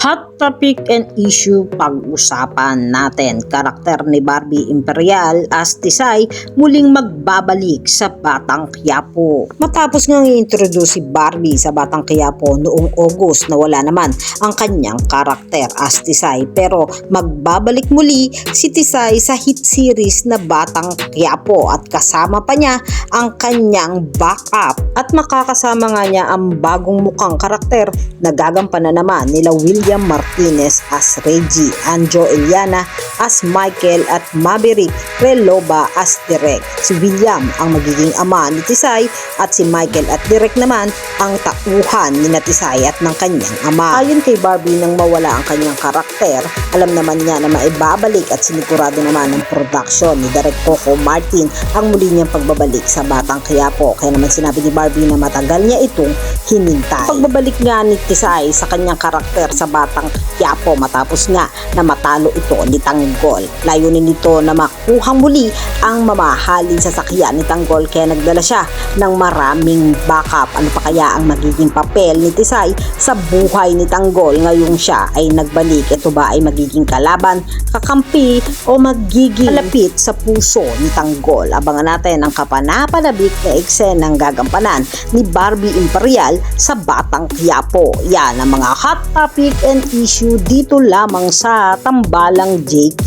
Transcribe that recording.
Hot topic and issue pag-usapan natin. Karakter ni Barbie Imperial as Tisay muling magbabalik sa Batang Quiapo. Matapos nga i-introduce si Barbie sa Batang Quiapo noong August na wala naman ang kanyang karakter as Tisay pero magbabalik muli si Tisay sa hit series na Batang Quiapo at kasama pa niya ang kanyang backup at makakasama nga niya ang bagong mukhang karakter na gagampanan naman nila William Martinez as Reggie, Anjo Eliana as Michael at Maverick Reloba as Direk. Si William ang magiging ama ni Tisay at si Michael at Direk naman ang tauhan ni Tisay at ng kanyang ama. Ayon kay Barbie nang mawala ang kanyang karakter, alam naman niya na maibabalik at sinigurado naman ng production ni Direk Coco Martin ang muli niyang pagbabalik sa Batang Quiapo. Kaya naman sinabi ni Barbie na matagal niya itong hinintay. Pagbabalik nga ni Tisay sa kanyang karakter sa Batang Quiapo matapos nga na matalo ito ni Tanggol. Layunin nito na makuhang muli ang mamahaling sasakyan ni Tanggol kaya nagdala siya ng maraming backup. Ano pa kaya ang magiging papel ni Tisay sa buhay ni Tanggol ngayong siya ay nagbalik? Ito ba ay magiging kalaban, kakampi o magiging malapit sa puso ni Tanggol? Abangan natin ang kapanapanabik na eksenang gagampanan ni Barbie Imperial sa Batang Quiapo. Yan ang mga hot topic and issue dito lamang sa Tambalang JK.